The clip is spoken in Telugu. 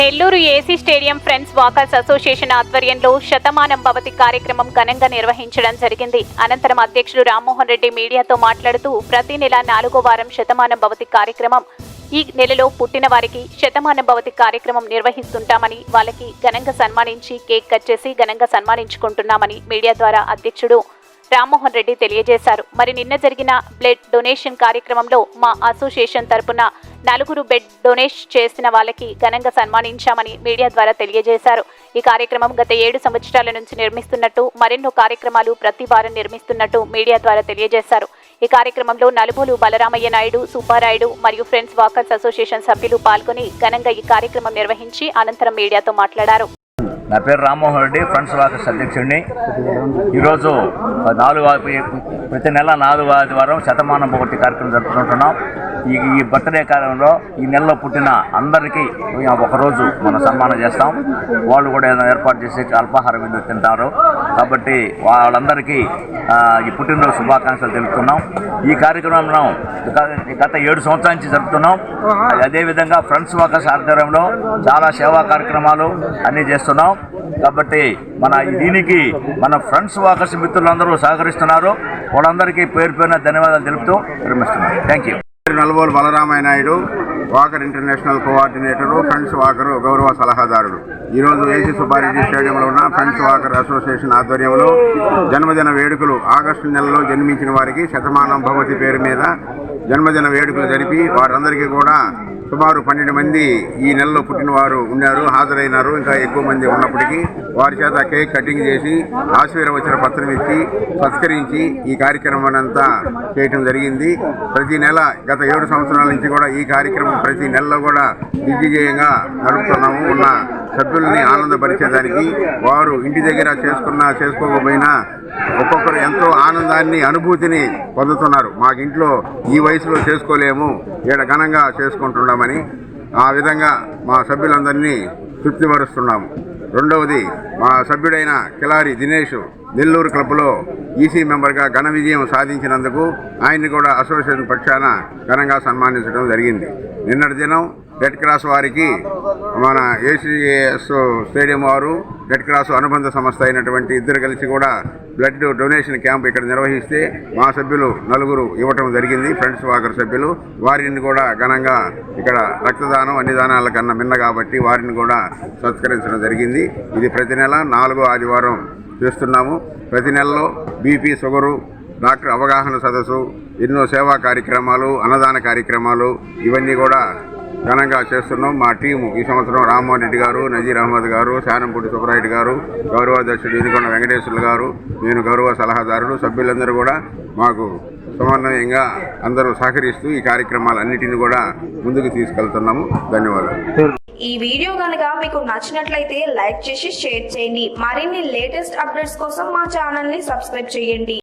Nellore AC stadium friends walkers association ఆధ్వర్యంలో శతమానం భవతి కార్యక్రమం ఘనంగా నిర్వహించడం జరిగింది. అనంతరం అధ్యక్షుడు రామ్మోహన్ రెడ్డి మీడియాతో మాట్లాడుతూ ప్రతి నెల నాలుగో వారం శతమానం భవతి కార్యక్రమం. ఈ నెలలో పుట్టిన వారికి శతమానం భవతి కార్యక్రమం నిర్వహిస్తుంటామని వాళ్ళకి ఘనంగా సన్మానించి కేక్ కట్ చేసి ఘనంగా సన్మానించుకుంటున్నామని మీడియా ద్వారా అధ్యక్షుడు రామ్మోహన్ రెడ్డి తెలియజేశారు. మరి నిన్న జరిగిన బ్లడ్ డొనేషన్ కార్యక్రమంలో మా అసోసియేషన్ తరపున నలుగురు బెడ్ డొనేట్ చేసిన వాళ్ళకి ఘనంగా సన్మానించామని మీడియా ద్వారా తెలియజేశారు. ఈ కార్యక్రమం గత ఏడు సంవత్సరాల నుంచి నిర్మిస్తున్నట్టు మరెన్నో కార్యక్రమాలు ప్రతి వారం నిర్మిస్తున్నట్టు మీడియా ద్వారా తెలియజేశారు. ఈ కార్యక్రమంలో నలుబోలు బలరామయ్య నాయుడు సుబ్బారాయుడు మరియు ఫ్రెండ్స్ వాకర్స్ అసోసియేషన్ సభ్యులు పాల్గొని ఘనంగా ఈ కార్యక్రమం నిర్వహించి అనంతరం మీడియాతో మాట్లాడారు. నా పేరు రామ్మోహన్ రెడ్డి ఫ్రెండ్స్ వాకర్స్ అధ్యక్షుడిని. ఈరోజు నాలుగు ప్రతి నెల నాలుగు ఆదివారం శతమానం ఒకటి కార్యక్రమం జరుపుకుంటున్నాం. ఈ ఈ బర్త్డే కాలంలో ఈ నెలలో పుట్టిన అందరికీ ఒకరోజు మనం సన్మానం చేస్తాం. వాళ్ళు కూడా ఏదైనా ఏర్పాటు చేసి అల్పాహారం విందు తింటారు. కాబట్టి వాళ్ళందరికీ ఈ పుట్టినరోజు శుభాకాంక్షలు తెలుపుతున్నాం. ఈ కార్యక్రమంలో గత ఏడు సంవత్సరాల నుంచి జరుపుతున్నాం. అదేవిధంగా ఫ్రెండ్స్ వాకర్స్ ఆధ్వర్యంలో చాలా సేవా కార్యక్రమాలు అన్నీ చేస్తున్నాం. కాబట్టి మన దీనికి మన ఫ్రెండ్స్ వాకర్స్ మిత్రులందరూ సహకరిస్తున్నారు. వాళ్ళందరికీ పేరు పేరున ధన్యవాదాలు తెలుపుతూ విరమిస్తున్నాం. Thank you. Nalbolu Balaramayya Naidu walker international coordinator friends walker గౌరవ సలహాదారుడు. ఈరోజు ఏసీ సుబ్బారెడ్డి స్టేడియంలో ఉన్న ఫ్రెండ్స్ వాకర్ అసోసియేషన్ ఆధ్వర్యంలో జన్మదిన వేడుకలు ఆగస్టు నెలలో జన్మించిన వారికి శతమానం భవతి పేరు మీద జన్మదిన వేడుకలు జరిపి వారందరికీ కూడా సుమారు పన్నెండు మంది ఈ నెలలో పుట్టినవారు ఉన్నారు హాజరైనారు ఇంకా ఎక్కువ మంది ఉన్నప్పటికీ వారి చేత కేక్ కటింగ్ చేసి ఆశీర్వచన పత్రం ఇచ్చి సత్కరించి ఈ కార్యక్రమం అంతా చేయటం జరిగింది. ప్రతి నెల గత ఏడు సంవత్సరాల నుంచి కూడా ఈ కార్యక్రమం ప్రతి నెలలో కూడా దిగ్విజయంగా నడుపుతున్నాము. ఉన్న సభ్యుల్ని ఆనందపరిచేదానికి వారు ఇంటి దగ్గర చేసుకున్నా చేసుకోకపోయినా ఒక్కొక్కరు ఎంతో ఆనందాన్ని అనుభూతిని పొందుతున్నారు. మాకు ఇంట్లో ఈ వయసులో చేసుకోలేము ఈడ ఘనంగా చేసుకుంటున్నామని ఆ విధంగా మా సభ్యులందరినీ తృప్తిపరుస్తున్నాము. రెండవది మా సభ్యుడైన కిలారి దినేష్ నెల్లూరు క్లబ్లో ఈసీ మెంబర్గా ఘన విజయం సాధించినందుకు ఆయన్ని కూడా అసోసియేషన్ పక్షాన ఘనంగా సన్మానించడం జరిగింది. నిన్నటి దినం రెడ్ క్రాస్ వారికి మన ఏసీఎస్ స్టేడియం వారు రెడ్ క్రాస్ అనుబంధ సంస్థ అయినటువంటి ఇద్దరు కలిసి కూడా బ్లడ్ డొనేషన్ క్యాంప్ ఇక్కడ నిర్వహిస్తే మా సభ్యులు నలుగురు ఇవ్వటం జరిగింది ఫ్రెండ్స్ వాకర్ సభ్యులు. వారిని కూడా ఘనంగా ఇక్కడ రక్తదానం అన్ని దానాల కన్నా మిన్న కాబట్టి వారిని కూడా సత్కరించడం జరిగింది. ఇది ప్రతి నెల నాలుగో ఆదివారం చేస్తున్నాము. ప్రతి నెలలో బీపీ షుగరు డాక్టర్ అవగాహన సదస్సు ఎన్నో సేవా కార్యక్రమాలు అన్నదాన కార్యక్రమాలు ఇవన్నీ కూడా ఘనంగా చేస్తున్నాం. మా టీము ఈ సంవత్సరం రామ్మోహన్ రెడ్డి గారు నజీర్ అహ్మద్ గారు శానంపూడి సుబ్బరాయుడు గారు గౌరవ అధ్యక్షుడు ఇదికొండ వెంకటేశ్వర్లు గారు నేను గౌరవ సలహాదారుడు సభ్యులందరూ కూడా మాకు సమన్వయంగా అందరూ సహకరిస్తూ ఈ కార్యక్రమాలన్నిటిని కూడా ముందుకు తీసుకెళ్తున్నాము. ధన్యవాదాలు. ఈ వీడియో కనుక మీకు నచ్చినట్లయితే లైక్ చేసి షేర్ చేయండి. మరిన్ని లేటెస్ట్ అప్డేట్స్ కోసం మా ఛానల్ని సబ్స్క్రైబ్ చేయండి.